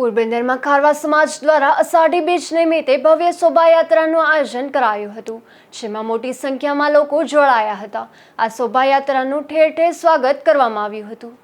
પોરબંદરમાં ખારવા સમાજ દ્વારા અષાઢી બીજ નિમિત્તે ભવ્ય શોભાયાત્રાનું આયોજન કરાયું હતું, જેમાં મોટી સંખ્યામાં લોકો જોડાયા હતા. આ શોભાયાત્રાનું ઠેર ઠેર સ્વાગત કરવામાં આવ્યું હતું.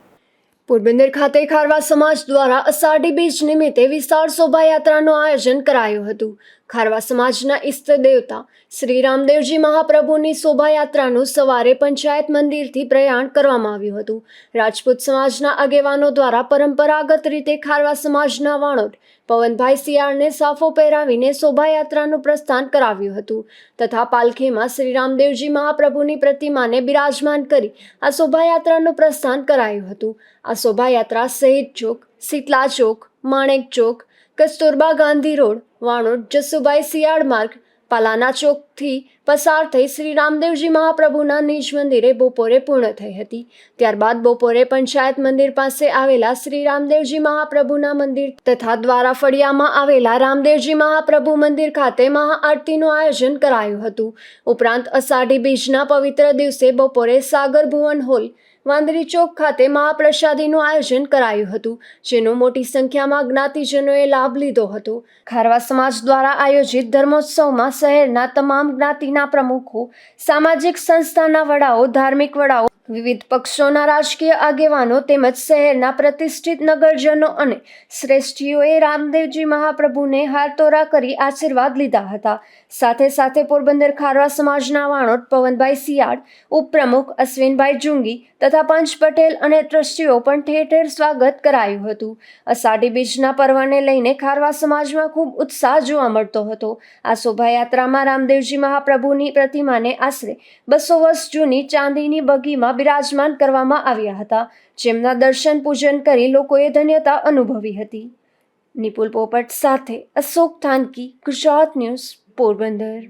પોરબંદર ખાતે ખારવા સમાજ દ્વારા અષાઢી બીજ નિમિત્તે વિશાળ શોભાયાત્રાનું આયોજન કરાયું હતું. ખારવા સમાજના ઈષ્ટ દેવતા શ્રી રામદેવજી મહાપ્રભુની શોભાયાત્રાનું સવારે પંચાયત મંદિરથી પ્રયાણ કરવામાં આવ્યું હતું. રાજપૂત સમાજના આગેવાનો દ્વારા પરંપરાગત રીતે ખારવા સમાજના વાણોટ પવનભાઈ શિયાળને સાફો પહેરાવીને શોભાયાત્રાનું પ્રસ્થાન કરાવ્યું હતું તથા પાલખીમાં શ્રી રામદેવજી મહાપ્રભુની પ્રતિમાને બિરાજમાન કરી આ શોભાયાત્રાનું પ્રસ્થાન કરાયું હતું. આ શોભાયાત્રા શહીદ ચોક, શીતલા ચોક, માણેક ચોક કસ્તુરબા ગાંધી રોડ વાણોડ જસુભાઈ શિયાળ માર્ગ, પાલાના ચોકથી પસાર થઈ શ્રી રામદેવજી મહાપ્રભુના નિજ મંદિરે બપોરે પૂર્ણ થઈ હતી. ત્યારબાદ બપોરે પંચાયત મંદિર પાસે આવેલા શ્રી રામદેવજી મહાપ્રભુના મંદિર તથા દ્વારા ફળિયામાં આવેલા રામદેવજી મહાપ્રભુ મંદિર ખાતે મહાઆરતીનું આયોજન કરાયું હતું. ઉપરાંત અષાઢી બીજના પવિત્ર દિવસે બપોરે સાગર ભુવન હોલ વાંદરી ચોક ખાતે મહાપ્રસાદીનું આયોજન કરાયું હતું, જેનો મોટી સંખ્યામાં જ્ઞાતિજનોએ લાભ લીધો હતો. ખારવા સમાજ દ્વારા આયોજિત ધર્મોત્સવમાં શહેરના તમામ જ્ઞાતિના પ્રમુખો, સામાજિક સંસ્થાના વડાઓ, ધાર્મિક વડાઓ વિવિધ પક્ષોના રાજકીય આગેવાનો તેમજ શહેરના પ્રતિષ્ઠિત નગરજનો અને શ્રેષ્ઠીઓએ રામદેવજી મહાપ્રભુને હારતોરા કરી આશીર્વાદ લીધા હતા. સાથે સાથે પોરબંદર ખારવા સમાજના વાણોટ પવનભાઈ સિયાળ ઉપપ્રમુખ અશ્વિનભાઈ જુંગી તથા પંચ પટેલ અને ટ્રસ્ટીઓ પણ ઠેર ઠેર સ્વાગત કરાયું હતું. અષાઢી બીજના પર્વને લઈને ખારવા સમાજમાં ખૂબ ઉત્સાહ જોવા મળતો હતો. આ શોભાયાત્રામાં રામદેવજી મહાપ્રભુની પ્રતિમાને આશરે બસો વર્ષ જૂની ચાંદીની બગીમાં બિરાજમાન કરવામાં આવ્યા હતા. જેમના દર્શન પૂજન કરી લોકોએ ધન્યતા અનુભવી હતી. નિપુલ પોપટ સાથે અશોક થાનકી, ગુજરાત ન્યૂઝ પોરબંદર.